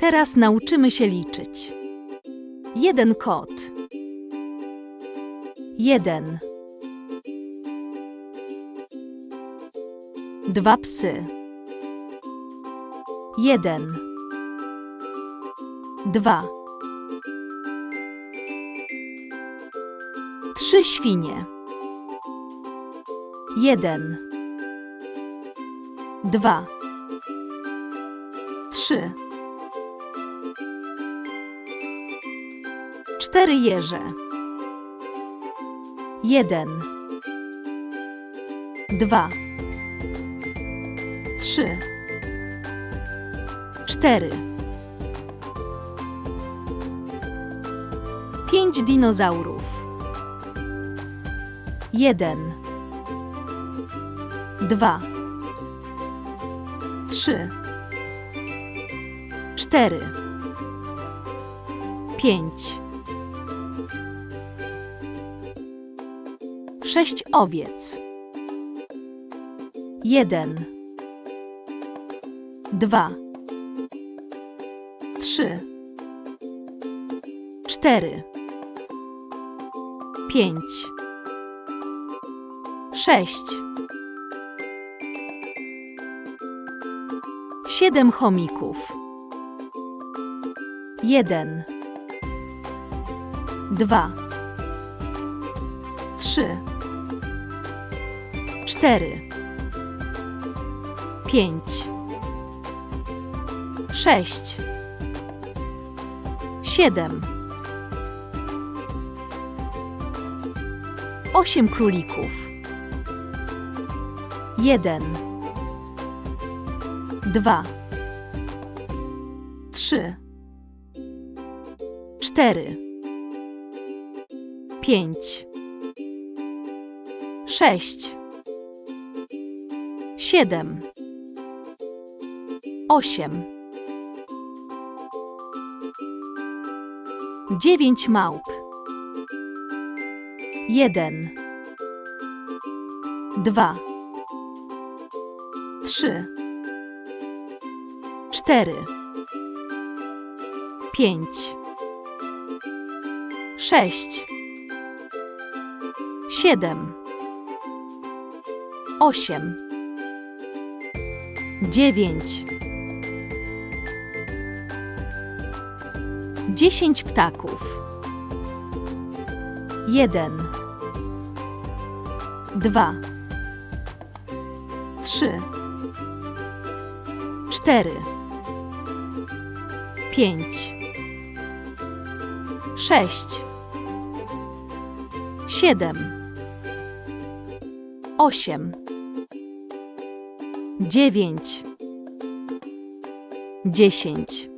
Teraz nauczymy się liczyć. Jeden kot. Jeden. Dwa psy. Jeden. Dwa. Trzy świnie. Jeden. Dwa. Trzy. Cztery jeże. Jeden. Dwa. Trzy. Cztery. Pięć dinozaurów. Jeden. Dwa. Trzy. Cztery. Pięć. Sześć owiec. Jeden. Dwa. Trzy. Cztery. Pięć. Sześć. Siedem chomików. Jeden. Dwa. Trzy. Cztery. Pięć. Sześć. Siedem. Osiem królików. Jeden. Dwa. Trzy. Cztery. Pięć. Sześć. Siedem. Osiem. Dziewięć małp. Jeden. Dwa. Trzy. Cztery. Pięć. Sześć. Siedem. Osiem. Dziewięć. Dziesięć ptaków. Jeden. Dwa. Trzy. Cztery. Pięć. Sześć. Siedem. Osiem. Dziewięć. Dziesięć.